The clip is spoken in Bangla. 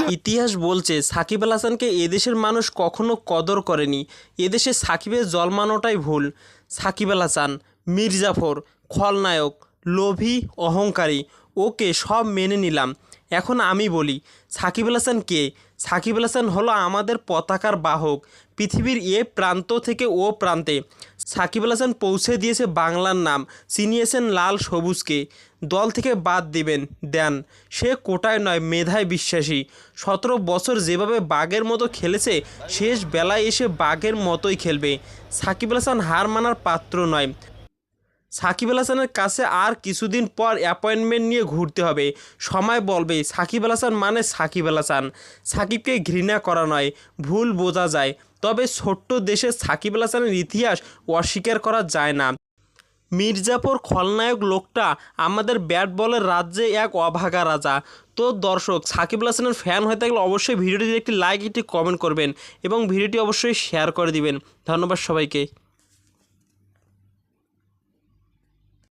ইতিহাস বলছে, সাকিব আল হাসানকে এদেশের মানুষ কখনো কদর করেনি। এদেশে সাকিবের জন্মানোটাই ভুল। সাকিব আল হাসান মির্জাফর খলনায়ক, লোভী, অহংকারী, ওকে সব মেনে নিলাম। এখন আমি বলি, সাকিব আল হাসান কে? সাকিব আল হাসান হলো আমাদের পতাকার বাহক, পৃথিবীর এ প্রান্ত থেকে ও প্রান্তে। সাকিব আল হাসান পৌঁছে দিয়েছে বাংলার নাম। চিনিয়েছেন লাল সবুজকে। দল থেকে বাদ দিবেন দেন সে কোটায় নয়, মেধায় বিশ্বাসী। সতেরো বছর যেভাবে বাঘের মতো খেলেছে, শেষ বেলায় এসে বাঘের মতোই খেলবে। সাকিব আল হাসান হার মানার পাত্র নয়। সাকিব আল হাসানের কাছে আর কিছুদিন পর অ্যাপয়েন্টমেন্ট নিয়ে ঘুরতে হবে। সময় বলবে, সাকিব আল হাসান মানে সাকিব আল হাসান। সাকিবকে ঘৃণা করা নয়, ভুল বোঝা যায়। তবে ছোট্ট দেশে সাকিব আল হাসানের ইতিহাস অস্বীকার করা যায় না। মির্জাপুর খলনায়ক লোকটা আমাদের ব্যাট বলের রাজ্যে এক অভাগা রাজা। তো দর্শক, সাকিব আল হাসানের ফ্যান হয়ে থাকলে অবশ্যই ভিডিওটিতে একটি লাইক একটি কমেন্ট করবেন এবং ভিডিওটি অবশ্যই শেয়ার করে দিবেন। ধন্যবাদ সবাইকে।